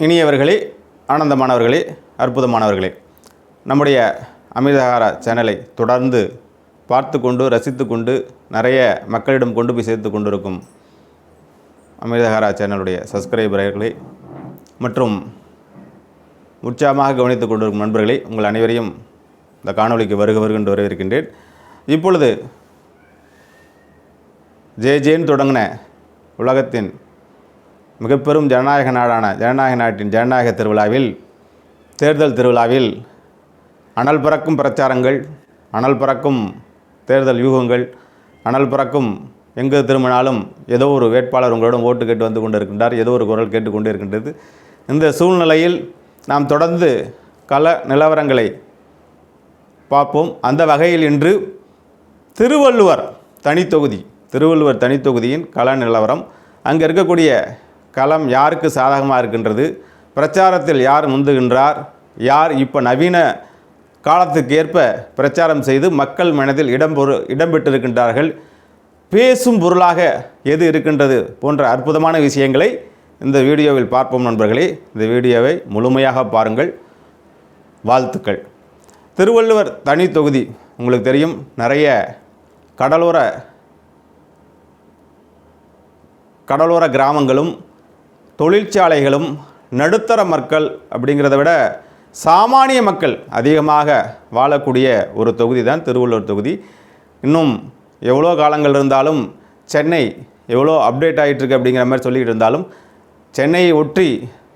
இனியவர்களே ஆனந்தமானவர்களே அற்புதமானவர்களே நம்முடைய அமிர்தகார சேனலை தொடர்ந்து பார்த்து கொண்டு ரசித்து கொண்டு நிறைய மக்களிடம் கொண்டு போய் சேர்த்து கொண்டிருக்கும் அமிர்தகாரா சேனலுடைய சப்ஸ்கிரைபர்களே மற்றும் உற்சாகமாக கவனித்துக் கொண்டிருக்கும் நண்பர்களே உங்கள் அனைவரையும் இந்த காணொளிக்கு வருக வருகின்ற வரவேற்கின்றேன். இப்பொழுது ஜே ஜேன்னு தொடங்கின உலகத்தின் மிகப்பெரும் ஜனநாயக நாடான ஜனநாயக நாட்டின் ஜனநாயக திருவிழாவில் தேர்தல் திருவிழாவில் அனல் பறக்கும் பிரச்சாரங்கள் அனல் பறக்கும் தேர்தல் யூகங்கள் அனல் பறக்கும் எங்கு திரும்பினாலும் ஏதோ ஒரு வேட்பாளர் உங்களிடம் ஓட்டு கேட்டு வந்து கொண்டு இருக்கின்றார் ஏதோ ஒரு குரல் கேட்டுக்கொண்டு இருக்கின்றது. இந்த சூழ்நிலையில் நாம் தொடர்ந்து கல நிலவரங்களை பார்ப்போம். அந்த வகையில் இன்று திருவள்ளுவர் தனித்தொகுதி திருவள்ளுவர் தனித்தொகுதியின் கள நிலவரம். அங்கே இருக்கக்கூடிய களம் யாருக்கு சாதகமாக இருக்கின்றது பிரச்சாரத்தில் யார் முந்துகின்றார் யார் இப்போ நவீன காலத்துக்கு ஏற்ப பிரச்சாரம் செய்து மக்கள் மனதில் இடம் பொரு இடம்பெற்றிருக்கின்றார்கள் பேசும் பொருளாக எது இருக்கின்றது போன்ற அற்புதமான விஷயங்களை இந்த வீடியோவில் பார்ப்போம் நண்பர்களே. இந்த வீடியோவை முழுமையாக பாருங்கள். வாழ்த்துக்கள். திருவள்ளுவர் தனி தொகுதி உங்களுக்கு தெரியும் நிறைய கடலோர கடலோர கிராமங்களும் தொழிற்சாலைகளும் நடுத்தர மக்கள் அப்படிங்கிறத விட சாமானிய மக்கள் அதிகமாக வாழக்கூடிய ஒரு தொகுதி தான் திருவள்ளூர் தொகுதி. இன்னும் எவ்வளோ காலங்கள் இருந்தாலும் சென்னை எவ்வளோ அப்டேட் ஆகிட்டுருக்கு அப்படிங்கிற மாதிரி சொல்லிக்கிட்டு இருந்தாலும் சென்னையை ஒற்றி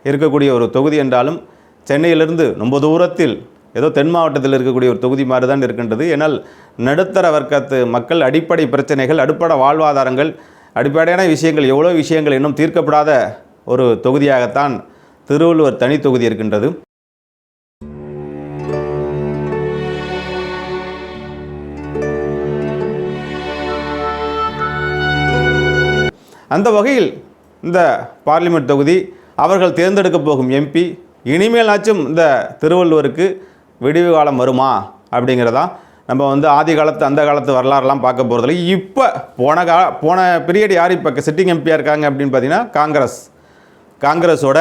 இருக்கக்கூடிய ஒரு தொகுதி என்றாலும் சென்னையிலிருந்து ரொம்ப தூரத்தில் ஏதோ தென் மாவட்டத்தில் இருக்கக்கூடிய ஒரு தொகுதி மாதிரி தான் இருக்கின்றது. ஏனால் நடுத்தர வர்க்கத்து மக்கள் அடிப்படை பிரச்சனைகள் அடிப்படை வாழ்வாதாரங்கள் அடிப்படையான விஷயங்கள் எவ்வளோ விஷயங்கள் இன்னும் தீர்க்கப்படாத ஒரு தொகுதியாகத்தான் திருவள்ளுவர் தனி தொகுதி இருக்கின்றது. அந்த வகையில் இந்த பார்லிமெண்ட் தொகுதி அவர்கள் தேர்ந்தெடுக்க போகும் எம்பி இனிமேலாச்சும் இந்த திருவள்ளுவருக்கு விடிவு காலம் வருமா அப்படிங்கிறதா நம்ம வந்து ஆதி காலத்து அந்த காலத்து வரலாறுலாம் பார்க்க போகிறதில்ல இப்போ போன கா போன பீரியட் யார் இப்போ சிட்டிங் எம்பியாக இருக்காங்க அப்படின்னு பார்த்தீங்கன்னா காங்கிரஸ். காங்கிரஸோட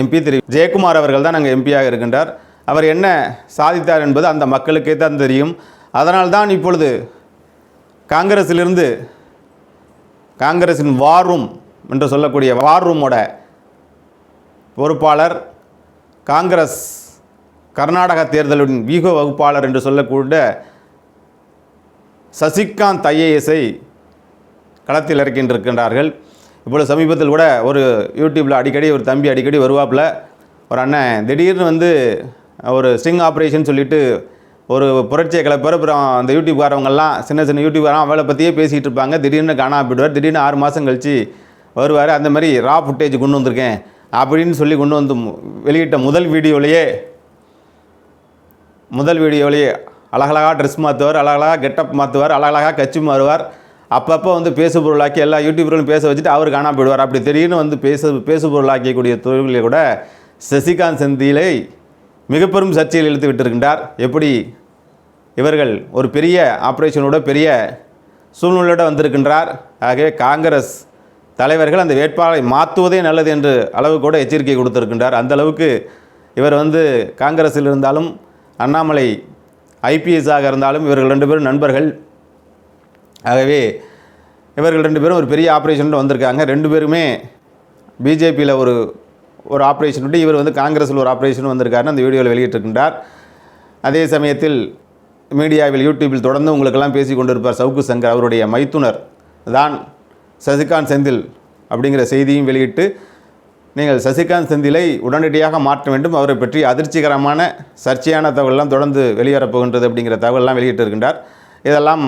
எம்பி திரு ஜெயக்குமார் அவர்கள் தான் அங்கே எம்பியாக இருக்கின்றார். அவர் என்ன சாதித்தார் என்பது அந்த மக்களுக்கே தான் தெரியும். அதனால்தான் இப்பொழுது காங்கிரஸிலிருந்து காங்கிரஸின் வார் ரூம் என்று சொல்லக்கூடிய வார் ரூமோட பொறுப்பாளர் காங்கிரஸ் கர்நாடக தேர்தலின் வீக வகுப்பாளர் என்று சொல்லக்கூடிய சசிகாந்த் ஐஏஎஸை களத்தில் இறக்கின்றிருக்கின்றார்கள். இப்போ சமீபத்தில் கூட ஒரு யூடியூப்பில் அடிக்கடி ஒரு தம்பி அடிக்கடி வருவாப்பில். ஒரு அண்ணன் திடீர்னு வந்து ஒரு ஸ்ட்ரிங் ஆப்ரேஷன் சொல்லிட்டு ஒரு புரட்சியை கிளப்பார் அப்புறம் அந்த யூடியூப்காரவங்கெல்லாம் சின்ன சின்ன யூடியூப்காரன் அவளை பற்றியே பேசிகிட்டு இருப்பாங்க. திடீர்னு காணாம போயிடுவார். திடீர்னு ஆறு மாதம் கழித்து வருவார். அந்த மாதிரி ரா ஃபுட்டேஜ் கொண்டு வந்திருக்கேன் அப்படின்னு சொல்லி கொண்டு வந்து வெளியிட்ட முதல் வீடியோலையே முதல் வீடியோலேயே அழகழகாக ட்ரெஸ் மாற்றுவார் அழகழகாக கெட்டப் மாற்றுவார் அழகழகாக கட்சி மாறுவார். அப்பப்போ வந்து பேசு பொருளாக்கி எல்லா யூடியூபர்களும் பேச வச்சுட்டு அவர் காணாமல் போயிடுவார். அப்படி திடீர்னு வந்து பேச பேசு பொருளாக்கக்கூடிய தொழில்களை கூட சசிகாந்த் செந்திலை மிக பெரும் சர்ச்சையில் இழுத்து விட்டிருக்கின்றார். எப்படி? இவர்கள் ஒரு பெரிய ஆப்ரேஷனோட பெரிய சூழ்நிலையோட வந்திருக்கின்றார். ஆகவே காங்கிரஸ் தலைவர்கள் அந்த வேட்பாளரை மாற்றுவதே நல்லது என்று அளவு கூட எச்சரிக்கை கொடுத்திருக்கின்றார். அந்த அளவுக்கு இவர் வந்து காங்கிரஸில் இருந்தாலும் அண்ணாமலை ஐபிஎஸ்ஸாக இருந்தாலும் இவர்கள் ரெண்டு பேரும் நண்பர்கள். ஆகவே இவர்கள் ரெண்டு பேரும் ஒரு பெரிய ஆப்ரேஷன் வந்திருக்காங்க. ரெண்டு பேருமே பிஜேபியில் ஒரு ஒரு ஆப்ரேஷன் விட்டு இவர் வந்து காங்கிரஸில் ஒரு ஆப்ரேஷன் வந்திருக்காருன்னு அந்த வீடியோவில் வெளியிட்டிருக்கின்றார். அதே சமயத்தில் மீடியாவில் யூடியூப்பில் தொடர்ந்து உங்களுக்கெல்லாம் பேசி கொண்டிருப்பார் சவுக்கு சங்கர். அவருடைய மைத்துனர் தான் சசிகாந்த் செந்தில் அப்படிங்கிற செய்தியும் வெளியிட்டு நீங்கள் சசிகாந்த் செந்திலை உடனடியாக மாற்ற வேண்டும். அவரை பற்றி அதிர்ச்சிகரமான சர்ச்சையான தகவலெல்லாம் தொடர்ந்து வெளியேறப்போகின்றது அப்படிங்கிற தகவல்லாம் வெளியிட்டிருக்கின்றார். இதெல்லாம்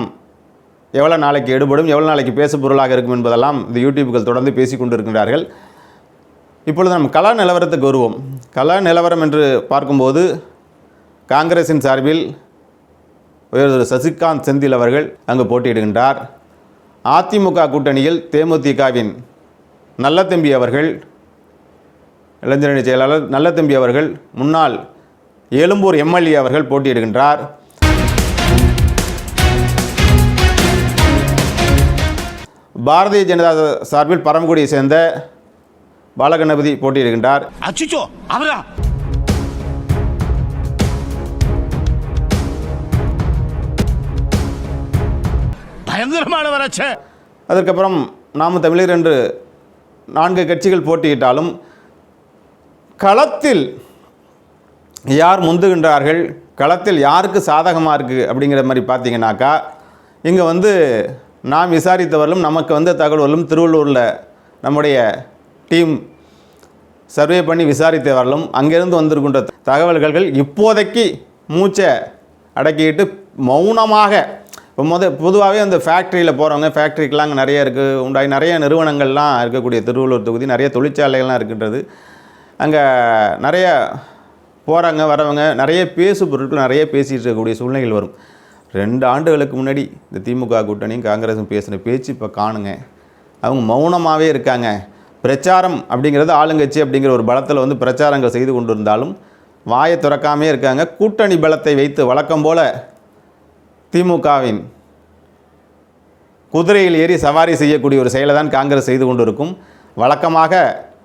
எவ்வளோ நாளைக்கு எடுபடும் எவ்வளோ நாளைக்கு பேசு பொருளாக இருக்கும் என்பதெல்லாம் இந்த யூடியூப்கள் தொடர்ந்து பேசி கொண்டிருக்கிறார்கள் இப்பொழுது நம் கலா நிலவரத்துக்கு வருவோம். கலா நிலவரம் என்று பார்க்கும்போது காங்கிரஸின் சார்பில் உயர் சசிகாந்த் செந்தில் அவர்கள் அங்கு போட்டியிடுகின்றார். அதிமுக கூட்டணியில் தேமுதிகவின் நல்லத்தம்பி அவர்கள் இளைஞரணி செயலாளர் நல்லத்தம்பி அவர்கள் முன்னாள் எழும்பூர் எம்எல்ஏ அவர்கள் போட்டியிடுகின்றார். பாரதிய ஜனதா சார்பில் பரமக்குடியை சேர்ந்த பாலகணபதி போட்டியிடுகின்றார். அச்சுச்சோ அவரா? பயங்கரமான வறட்ச அதற்கப்புறம் நாம் தமிழர் என்று நான்கு கட்சிகள் போட்டியிட்டாலும் களத்தில் யார் முந்துகின்றார்கள் களத்தில் யாருக்கு சாதகமாக இருக்குது அப்படிங்கிற மாதிரி பார்த்தீங்கன்னாக்கா இங்கே வந்து நாம் விசாரித்தவர்களும் நமக்கு வந்த தகவல்களும் திருவள்ளூரில் நம்முடைய டீம் சர்வே பண்ணி விசாரித்தவர்களும் அங்கிருந்து வந்திருக்கின்ற தகவல்கள் இப்போதைக்கு மூச்சை அடக்கிட்டு மௌனமாக இப்போ முத பொதுவாகவே அந்த ஃபேக்ட்ரியில் போகிறவங்க ஃபேக்ட்ரிக்கெலாம் அங்கே நிறைய இருக்குது உண்டாகி நிறைய நிறுவனங்கள்லாம் இருக்கக்கூடிய திருவள்ளூர் தொகுதி நிறைய தொழிற்சாலைகள்லாம் இருக்கின்றது. அங்கே நிறைய போகிறாங்க வரவங்க நிறைய பேசு பொருட்கள் நிறைய பேசிகிட்டு இருக்கக்கூடிய சூழ்நிலைகள் வரும். ரெண்டு ஆண்டுகளுக்கு முன்னாடி இந்த திமுக கூட்டணியும் காங்கிரஸும் பேசின பேச்சு இப்போ காணுங்க. அவங்க மௌனமாகவே இருக்காங்க. பிரச்சாரம் அப்படிங்கிறது ஆளுங்கட்சி அப்படிங்கிற ஒரு பலத்தில் வந்து பிரச்சாரங்கள் செய்து கொண்டிருந்தாலும் வாயை திறக்காமே இருக்காங்க. கூட்டணி பலத்தை வைத்து வழக்கம் போல் திமுகவின் குதிரையில் ஏறி சவாரி செய்யக்கூடிய ஒரு செயலை தான் காங்கிரஸ் செய்து கொண்டிருக்கும். வழக்கமாக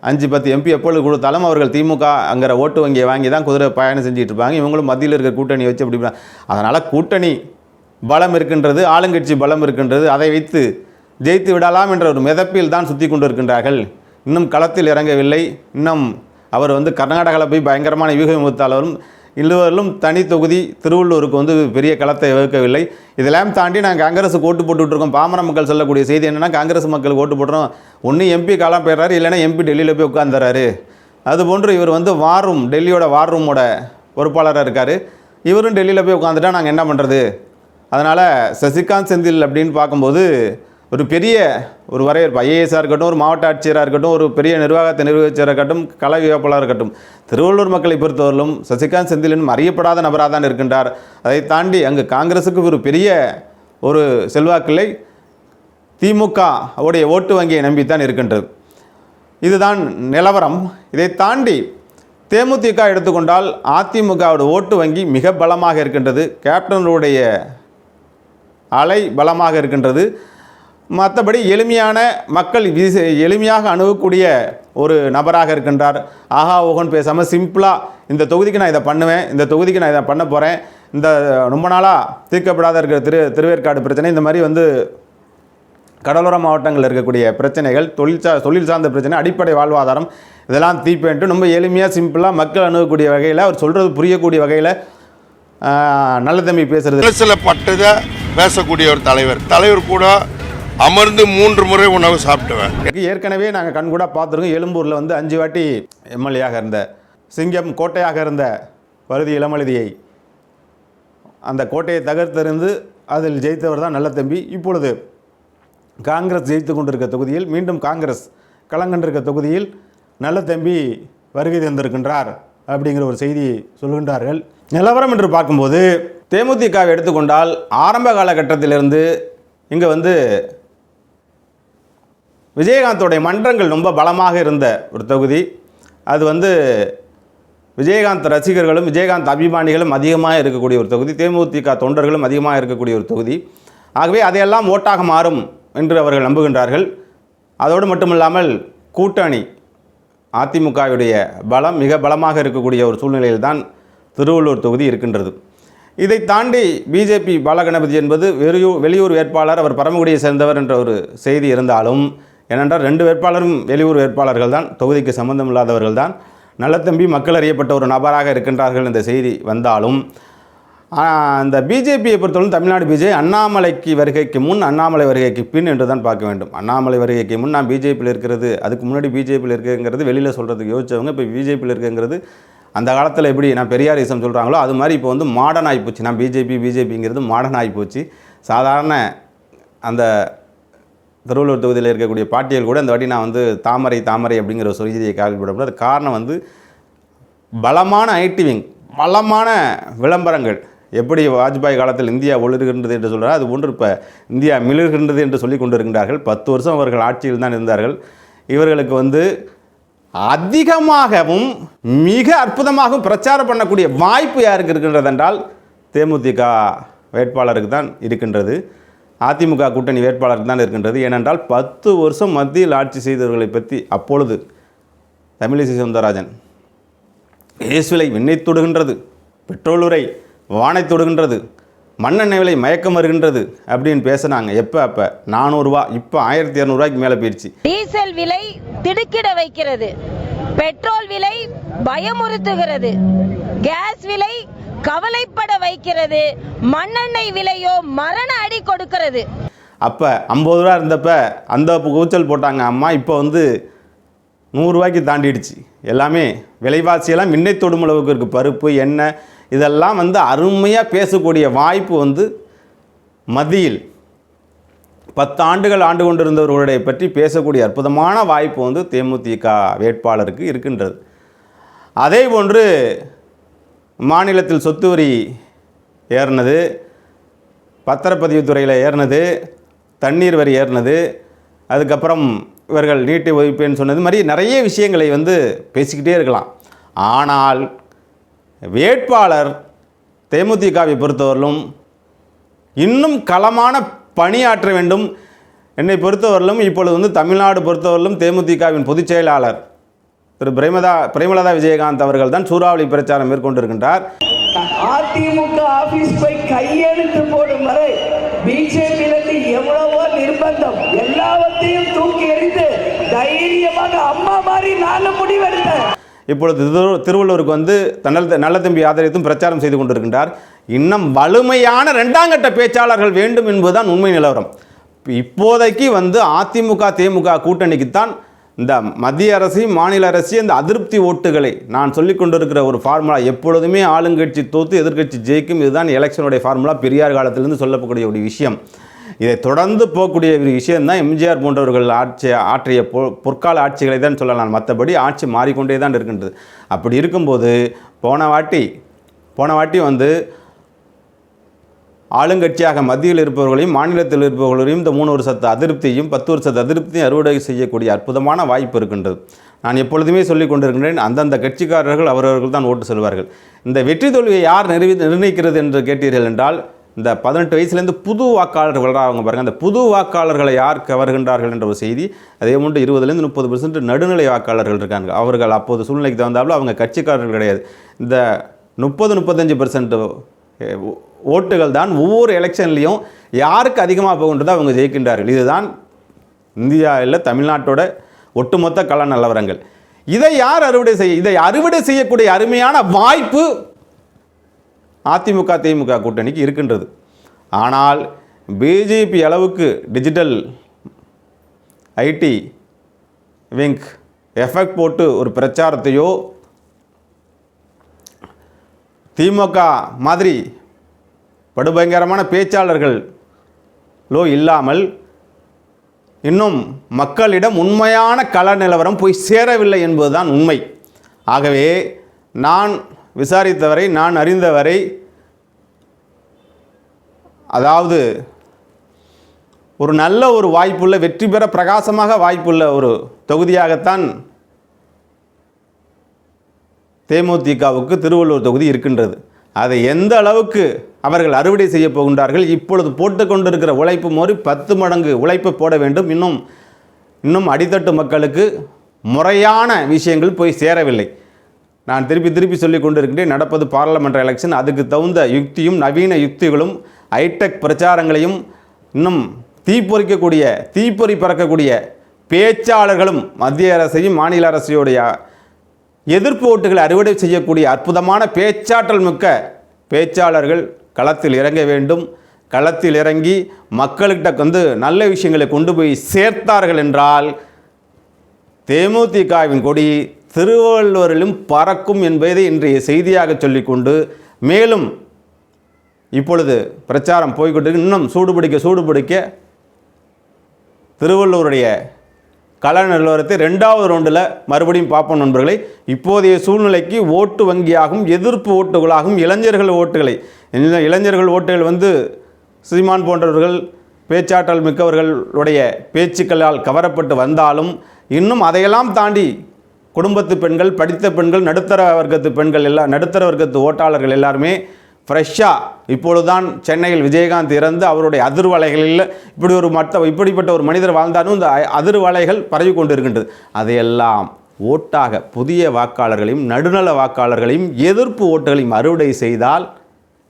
அஞ்சு பத்து எம்பி எப்பொழுது கொடுத்தாலும் அவர்கள் திமுக அங்கிற ஓட்டு வங்கியை வாங்கி தான் குதிரை பயணம் செஞ்சுட்டு இருப்பாங்க. இவங்களும் மத்தியில் இருக்கிற கூட்டணி வச்சு அப்படி அதனால் கூட்டணி பலம் இருக்கின்றது ஆளுங்கட்சி பலம் இருக்கின்றது அதை வைத்து ஜெயித்து விடலாம் என்ற ஒரு மிதப்பில் தான் சுற்றி கொண்டு இருக்கின்றார்கள் இன்னும் களத்தில் இறங்கவில்லை. இன்னும் அவர் வந்து கர்நாடகாவில் போய் பயங்கரமான யூகம் வகுத்தாளரும் இல்லவர்களும் தனி தொகுதி திருவள்ளூருக்கு வந்து பெரிய களத்தை வகுக்கவில்லை. இதெல்லாம் தாண்டி நாங்கள் காங்கிரஸுக்கு ஓட்டு போட்டுட்டு பாமர மக்கள் சொல்லக்கூடிய செய்தி என்னென்னா காங்கிரஸ் மக்களுக்கு ஓட்டு போடுறோம் ஒன்று எம்பி காலம் போயிடுறாரு இல்லைன்னா எம்பி டெல்லியில் போய் உட்காந்துறாரு அதுபோன்று இவர் வந்து வார் ரூம் டெல்லியோட வார் ரூமோட பொறுப்பாளராக இருக்கார். இவரும் டெல்லியில் போய் உட்காந்துட்டா நாங்கள் என்ன பண்ணுறது அதனால் சசிகாந்த் செந்தில் அப்படின்னு பார்க்கும்போது ஒரு பெரிய ஒரு வரவேற்பு ஐஏஎஸ்ஸாக இருக்கட்டும் ஒரு மாவட்ட ஆட்சியராக இருக்கட்டும் ஒரு பெரிய நிர்வாகத்தை நிர்வகிச்சராக இருக்கட்டும் கலை வேப்பாளராக இருக்கட்டும் திருவள்ளூர் மக்களை பொறுத்தவரையிலும் சசிகாந்த் செந்திலும் அறியப்படாத நபராக தான் இருக்கின்றார். அதை தாண்டி அங்கு காங்கிரஸுக்கு ஒரு பெரிய ஒரு செல்வாக்கில்லை. திமுக உடைய ஓட்டு வங்கியை நம்பித்தான் இருக்கின்றது. இதுதான் நிலவரம். இதை தாண்டி தேமுதிக எடுத்துக்கொண்டால் அதிமுகவோட ஓட்டு வங்கி மிக பலமாக இருக்கின்றது. கேப்டனுடைய அலை பலமாக இருக்கின்றது. மற்றபடி எளிமையான மக்கள் எளிமையாக அணுகக்கூடிய ஒரு நபராக இருக்கின்றார். ஆஹா ஓகன் பேசாமல் சிம்பிளாக இந்த தொகுதிக்கு நான் இதை பண்ணுவேன் இந்த தொகுதிக்கு நான் இதை பண்ண போகிறேன் இந்த ரொம்ப நாளாக தீர்க்கப்படாத இருக்கிற திரு திருவேற்காடு பிரச்சனை இந்த மாதிரி வந்து கடலோர மாவட்டங்களில் இருக்கக்கூடிய பிரச்சனைகள் தொழில் சா தொழில் சார்ந்த பிரச்சனை அடிப்படை வாழ்வாதாரம் இதெல்லாம் தீப்பேன்ட்டு ரொம்ப எளிமையாக சிம்பிளாக மக்கள் அணுகக்கூடிய வகையில் அவர் சொல்கிறது புரியக்கூடிய வகையில் நல்ல தம்பி பேசுகிறது சில பட்டதை பேசக்கூடிய ஒரு தலைவர். தலைவர் கூட அமர்ந்து மூன்று முறை உணவு சாப்பிட்டுவேன். ஏற்கனவே நாங்கள் கண்கூட பார்த்துருக்கோம். எழும்பூரில் வந்து அஞ்சு வாட்டி எம்எல்ஏயாக இருந்த சிங்கம் கோட்டையாக இருந்த பருதி இளமழுதியை அந்த கோட்டையை தகர்த்தெறிந்து அதில் ஜெயித்தவர் தான் நல்ல தம்பி. இப்பொழுது காங்கிரஸ் ஜெயித்து கொண்டிருக்க தொகுதியில் மீண்டும் காங்கிரஸ் களங்கண்டிருக்க தொகுதியில் நல்ல தம்பி வருகை தந்திருக்கின்றார் அப்படிங்கிற ஒரு செய்தி சொல்கின்றார்கள். நிலவரம் என்று பார்க்கும்போது தேமுதிகவை எடுத்துக்கொண்டால் ஆரம்ப காலகட்டத்திலிருந்து இங்கே வந்து விஜயகாந்தோடைய மன்றங்கள் ரொம்ப பலமாக இருந்த ஒரு தொகுதி. அது வந்து விஜயகாந்த் ரசிகர்களும் விஜயகாந்த் அபிமானிகளும் அதிகமாக இருக்கக்கூடிய ஒரு தொகுதி. தேமுதிக தொண்டர்களும் அதிகமாக இருக்கக்கூடிய ஒரு தொகுதி. ஆகவே அதையெல்லாம் ஓட்டாக மாறும் என்று அவர்கள் நம்புகின்றார்கள். அதோடு மட்டுமில்லாமல் கூட்டணி அதிமுகவுடைய பலம் மிக பலமாக இருக்கக்கூடிய ஒரு சூழ்நிலையில்தான் திருவள்ளூர் தொகுதி இருக்கின்றது. இதை தாண்டி பிஜேபி பாலகணபதி என்பது வெளியூர் வெளியூர் வேட்பாளர் அவர் பரமக்குடியை சேர்ந்தவர் என்ற ஒரு செய்தி இருந்தாலும் ஏனென்றால் ரெண்டு வேட்பாளரும் வெளியூர் வேட்பாளர்கள் தான் தொகுதிக்கு சம்பந்தம் இல்லாதவர்கள் தான். நல்லத்தம்பி மக்கள் அறியப்பட்ட ஒரு நபராக இருக்கின்றார்கள் என்ற செய்தி வந்தாலும் அந்த பிஜேபியை பொறுத்தவரை தமிழ்நாடு பிஜே அண்ணாமலைக்கு வருகைக்கு முன் அண்ணாமலை வருகைக்கு பின் என்று தான் பார்க்க வேண்டும். அண்ணாமலை வருகைக்கு முன் நான் பிஜேபியில் இருக்கிறது அதுக்கு முன்னாடி பிஜேபியில் இருக்குங்கிறது வெளியில் சொல்கிறதுக்கு யோசிச்சவங்க இப்போ பிஜேபியில் இருக்குங்கிறது அந்த காலத்தில் எப்படி நான் பெரியாரிசம் சொல்கிறாங்களோ அது மாதிரி இப்போ வந்து மாடர்ன் ஆகிப்போச்சு நான் பிஜேபி பிஜேபிங்கிறது மாடர்ன் ஆகிப்போச்சு சாதாரண அந்த திருவள்ளூர் தொகுதியில் இருக்கக்கூடிய பாட்டியல் கூட இந்த வாட்டி நான் வந்து தாமரை தாமரை அப்படிங்கிற ஒரு சொல்லியை கால்பட அது காரணம் வந்து பலமான ஐடி விங் பலமான விளம்பரங்கள். எப்படி வாஜ்பாய் காலத்தில் இந்தியா ஒளிர்கின்றது என்று சொல்கிறார் அது ஒன்று இப்போ இந்தியா மிளிர்கின்றது என்று சொல்லி கொண்டிருக்கின்றார்கள். பத்து வருஷம் அவர்கள் ஆட்சியில் தான் இருந்தார்கள். இவர்களுக்கு வந்து அதிகமாகவும் மிக அற்புதமாகவும் பிரச்சாரம் பண்ணக்கூடிய வாய்ப்பு யாருக்கு இருக்கின்றது என்றால் தேமுதிக வேட்பாளருக்கு தான் இருக்கின்றது. அதிமுக கூட்டணி வேட்பாளருக்கு தான் இருக்கின்றது. ஏனென்றால் பத்து வருஷம் மத்தியில் ஆட்சி செய்தவர்களை பற்றி அப்பொழுது தமிழிசை சவுந்தரராஜன் கேஸ் விண்ணை தொடுகின்றது பெட்ரோல் உரை வானை தொடுகின்றது மண்ணெண்ணெய் விலை மயக்கம் வருகின்றது அப்படின்னு பேசுனாங்க. எப்போ அப்போ? நானூறுரூவா இப்போ ஆயிரத்தி இரநூறுவாய்க்கு மேலே போயிடுச்சு டீசல் விலை திடுக்கிட வைக்கிறது. பெட்ரோல் விலை பயமுறுத்துகிறது. கேஸ் விலை கவலைப்பட வைக்கிறது. மண்ணெண்ணெய் விலையோ மரண அடி கொடுக்கிறது. அப்போ ஐம்பது ரூபா இருந்தப்ப அந்த கூச்சல் போட்டாங்க. அம்மா இப்போ வந்து நூறுரூவாய்க்கு தாண்டிடுச்சு. எல்லாமே விலைவாசியெல்லாம் மின்னை தொடும் அளவுக்கு இருக்குது பருப்பு எண்ணெய் இதெல்லாம் வந்து அருமையாக பேசக்கூடிய வாய்ப்பு வந்து மதியில் பத்து ஆண்டுகள் ஆண்டு கொண்டிருந்தவர்களுடைய பற்றி பேசக்கூடிய அற்புதமான வாய்ப்பு வந்து தேமுதிக வேட்பாளருக்கு இருக்கின்றது. அதே போன்று மாநிலத்தில் சொத்து வரி ஏறினது பத்திரப்பதிவுத்துறையில் ஏறினது தண்ணீர் வரி ஏறினது அதுக்கப்புறம் இவர்கள் நீட்டி ஒதுப்பேன்னு சொன்னது மாதிரி நிறைய விஷயங்களை வந்து பேசிக்கிட்டே இருக்கலாம். ஆனால் வேட்பாளர் தேமுதிகவை பொறுத்தவரையிலும் இன்னும் களமான பணியாற்ற வேண்டும். என்னை பொறுத்தவரையிலும் இப்பொழுது வந்து தமிழ்நாடு பொறுத்தவரையிலும் தேமுதிகவின் பொதுச் செயலாளர் திரு பிரேமதா பிரேமலதா விஜயகாந்த் அவர்கள் தான் சூறாவளி பிரச்சாரம் மேற்கொண்டிருக்கின்றார். அதிமுக ஆபீஸ் போய் கையெழுத்து போடும் வரை பிஜேபியிலிருந்து எவ்வளவோ நிர்பந்தம் எல்லாவற்றையும் தூக்கி எறிந்து தைரியமாக அம்மா மாதிரி நானும் முடிவெடுத்தேன். இப்பொழுது திரு- திருவள்ளூருக்கு வந்து தன்னல் நல்ல தம்பி ஆதரித்தும் பிரச்சாரம் செய்து கொண்டிருக்கின்றார். இன்னும் வலிமையான ரெண்டாங்கட்ட பேச்சாளர்கள் வேண்டும் என்பதுதான் உண்மை நிலவரம். இப்போதைக்கு வந்து அதிமுக தேமுக கூட்டணிக்குத்தான் இந்த மத்திய அரசு மாநில அரசு இந்த அதிருப்தி ஓட்டுகளை நான் சொல்லிக் கொண்டிருக்கிற ஒரு ஃபார்முலா எப்பொழுதுமே ஆளுங்கட்சி தோத்து எதிர்க்கட்சி ஜெயிக்கும். இதுதான் எலெக்ஷனுடைய ஃபார்முலா பெரியார் காலத்திலிருந்து சொல்லப்படக்கூடிய ஒரு விஷயம். இதை தொடர்ந்து போகக்கூடிய ஒரு விஷயம்தான் எம்ஜிஆர் போன்றவர்கள் ஆட்சி ஆற்றிய பொ பொற்கால ஆட்சிகளை தான் சொல்லலாம். மற்றபடி ஆட்சி மாறிக்கொண்டே தான் இருக்கின்றது. அப்படி இருக்கும்போது போன வாட்டி போன வாட்டி வந்து ஆளுங்கட்சியாக மத்தியில் இருப்பவர்களையும் மாநிலத்தில் இருப்பவர்களையும் இந்த மூணு வருஷத்து அதிருப்தியும் பத்து வருஷத்து அதிருப்தியும் அறுவடை செய்யக்கூடிய அற்புதமான வாய்ப்பு இருக்கின்றது. நான் எப்பொழுதுமே சொல்லிக் கொண்டிருக்கின்றேன் அந்தந்த கட்சிக்காரர்கள் அவரவர்கள் தான் ஓட்டு செல்வார்கள். இந்த வெற்றி தோல்வியை யார் நிர்ணயிக்கிறது என்று கேட்டீர்கள் என்றால் இந்த பதினெட்டு வயசுலேருந்து புது வாக்காளர்கள் வளராங்க பாருங்கள் அந்த புது வாக்காளர்களை யார் கவர்கின்றார்கள் என்ற ஒரு செய்தி. அதே போன்று இருபதுலேருந்து முப்பது பெர்சன்ட் நடுநிலை வாக்காளர்கள் இருக்காங்க. அவர்கள் அப்போது சூழ்நிலைக்கு தகுந்தாப்புல அவங்க கட்சிக்காரர்கள் கிடையாது. இந்த முப்பது முப்பத்தஞ்சு பெர்சன்ட் ஓட்டுகள் தான் ஒவ்வொரு எலெக்ஷன்லேயும் யாருக்கு அதிகமாக போகின்றதோ அவங்க ஜெயிக்கின்றார்கள். இதுதான் இந்தியாவில் தமிழ்நாட்டோட ஒட்டுமொத்த கள நிலவரங்கள். இதை யார் அறுவடை செய்ய இதை அறுவடை செய்யக்கூடிய அருமையான வாய்ப்பு அதிமுக திமுக கூட்டணிக்கு இருக்கின்றது. ஆனால் பிஜேபி அளவுக்கு டிஜிட்டல் ஐடி விங்க் எஃபெக்ட் போட்டு ஒரு பிரச்சாரத்தையோ திமுக மாதிரி படுபயங்கரமான பேச்சாளர்களோ இல்லாமல் இன்னும் மக்களிடம் உண்மையான கள நிலவரம் போய் சேரவில்லை என்பதுதான் உண்மை. ஆகவே நான் விசாரித்தவரை நான் அறிந்தவரை அதாவது ஒரு நல்ல ஒரு வாய்ப்புள்ள வெற்றி பெற பிரகாசமாக வாய்ப்புள்ள ஒரு தொகுதியாகத்தான் தேமுதிகவுக்கு திருவள்ளூர் தொகுதி இருக்கின்றது. அதை எந்த அளவுக்கு அவர்கள் அறுவடை செய்ய போகின்றார்கள் இப்பொழுது போட்டுக்கொண்டிருக்கிற உழைப்பு மாறி பத்து மடங்கு உழைப்பு போட வேண்டும். இன்னும் இன்னும் அடித்தட்டு மக்களுக்கு முறையான விஷயங்கள் போய் சேரவில்லை. நான் திருப்பி திருப்பி சொல்லி கொண்டிருக்கின்றேன் நடப்பது பாராளுமன்ற எலெக்ஷன் அதுக்கு தகுந்த யுக்தியும் நவீன யுக்திகளும் ஹைடெக் பிரச்சாரங்களையும் இன்னும் தீப்பொறிக்கக்கூடிய தீப்பொறி பறக்கக்கூடிய பேச்சாளர்களும் மத்திய அரசையும் மாநில அரசையுடைய எதிர்ப்பு ஓட்டுகளை அறுவடை செய்யக்கூடிய அற்புதமான பேச்சாற்றல் மிக்க பேச்சாளர்கள் களத்தில் இறங்க வேண்டும். களத்தில் இறங்கி மக்கள்கிட்ட வந்து நல்ல விஷயங்களை கொண்டு போய் சேர்த்தார்கள் என்றால் தேமுதிகவின் கொடி திருவள்ளுவரிலும் பறக்கும் என்பதை இன்றைய செய்தியாக சொல்லிக்கொண்டு மேலும் இப்பொழுது பிரச்சாரம் போய்கொண்டிருக்கு. இன்னும் சூடுபிடிக்க சூடுபிடிக்க திருவள்ளுவருடைய கள நிலவரத்தை ரெண்டாவது ரவுண்டில் மறுபடியும் பார்ப்போம் நண்பர்களை. இப்போதைய சூழ்நிலைக்கு ஓட்டு வங்கியாகும் எதிர்ப்பு ஓட்டுகளாகும் இளைஞர்கள் ஓட்டுகளை இளைஞர்கள் ஓட்டுகள் வந்து சீமான் போன்றவர்கள் பேச்சாற்றல் மிக்கவர்களுடைய பேச்சுக்களால் கவரப்பட்டு வந்தாலும் இன்னும் அதையெல்லாம் தாண்டி குடும்பத்து பெண்கள் படித்த பெண்கள் நடுத்தர வர்க்கத்து பெண்கள் எல்லாம் நடுத்தர வர்க்கத்து ஓட்டாளர்கள் எல்லாருமே ஃப்ரெஷ்ஷாக இப்பொழுதுதான் சென்னையில் விஜயகாந்த் இறந்து அவருடைய அதிர்வலைகளில் இப்படி ஒரு மற்ற இப்படிப்பட்ட ஒரு மனிதர் வாழ்ந்தாலும் இந்த அதிர்வலைகள் பரவி கொண்டு இருக்கின்றது அதையெல்லாம் ஓட்டாக புதிய வாக்காளர்களையும் நடுநல வாக்காளர்களையும் எதிர்ப்பு ஓட்டுகளையும் அறுவடை செய்தால்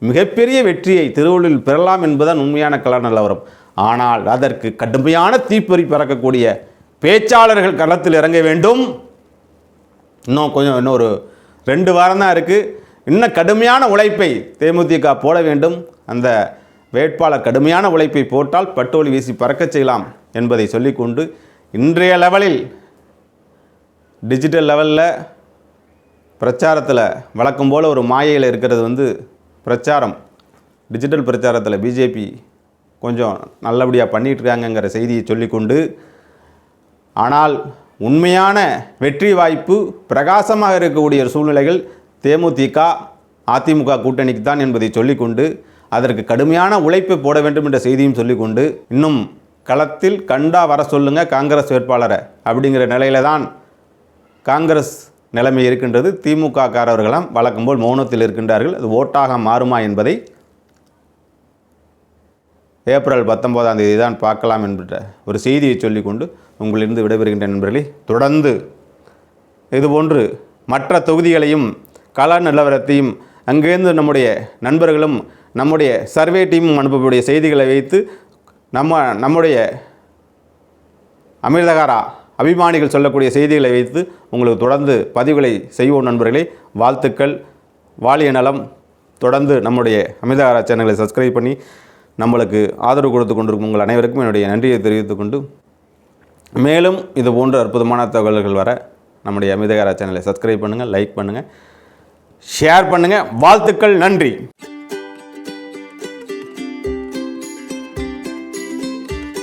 மிகப்பெரிய வெற்றியை திருவள்ளூரில் பெறலாம் என்பதுதான் உண்மையான கலர் நிலவரம் ஆனால் அதற்கு கடுமையான தீப்பொறி பறக்கக்கூடிய பேச்சாளர்கள் களத்தில் இறங்க வேண்டும். இன்னும் கொஞ்சம் இன்னும் ஒரு ரெண்டு வாரம் தான் இருக்குது இன்னும் கடுமையான உழைப்பை தேமுதிக போட வேண்டும். அந்த வேட்பாளர் கடுமையான உழைப்பை போட்டால் பட்டோலி வீசி பறக்கச் செய்யலாம் என்பதை சொல்லிக்கொண்டு இன்றைய லெவலில் டிஜிட்டல் லெவலில் பிரச்சாரத்தில் வழக்கம் போல் ஒரு மாயையில் இருக்கிறது வந்து பிரச்சாரம். டிஜிட்டல் பிரச்சாரத்தில் பிஜேபி கொஞ்சம் நல்லபடியாக பண்ணிகிட்டு இருக்காங்கங்கிற செய்தியை சொல்லிக்கொண்டு ஆனால் உண்மையான வெற்றி வாய்ப்பு பிரகாசமாக இருக்கக்கூடிய ஒரு சூழ்நிலைகள் தேமுதிக அதிமுக கூட்டணிக்கு தான் என்பதை சொல்லிக்கொண்டு அதற்கு கடுமையான உழைப்பை போட வேண்டும் என்ற செய்தியும் சொல்லிக்கொண்டு இன்னும் களத்தில் கண்டா வர சொல்லுங்க காங்கிரஸ் வேட்பாளரை அப்படிங்கிற நிலையில தான் காங்கிரஸ் நிலைமை இருக்கின்றது. திமுக காரர்களாம் வழக்கம் போல் மௌனத்தில் இருக்கின்றார்கள். அது ஓட்டாக மாறுமா என்பதை ஏப்ரல் பத்தொம்போதாம் தேதி தான் பார்க்கலாம் என்கிற ஒரு செய்தியை சொல்லிக்கொண்டு உங்களிருந்து விடைபெறுகின்ற நண்பர்களே. தொடர்ந்து இதுபோன்று மற்ற தொகுதிகளையும் கலா நிலவரத்தையும் அங்கேருந்து நம்முடைய நண்பர்களும் நம்முடைய சர்வே டீமும் அனுப்பக்கூடிய செய்திகளை வைத்து நம்ம நம்முடைய அமிர்தகாரா அபிமானிகள் சொல்லக்கூடிய செய்திகளை வைத்து உங்களுக்கு தொடர்ந்து பதிவுகளை செய்வோம் நண்பர்களே. வாழ்த்துக்கள். வாலிய நலம். தொடர்ந்து நம்முடைய அமிர்தகாரா சேனலை சப்ஸ்கிரைப் பண்ணி நம்மளுக்கு ஆதரவு கொடுத்து கொண்டிருக்கும் உங்கள் அனைவருக்கும் என்னுடைய நன்றியை தெரிவித்துக்கொண்டு மேலும் இது போன்ற அற்புதமான தகவல்கள் வர நம்முடைய அமிதகாரா சேனலை சப்ஸ்கிரைப் பண்ணுங்கள் லைக் பண்ணுங்கள் ஷேர் பண்ணுங்கள் வாழ்த்துக்கள் நன்றி.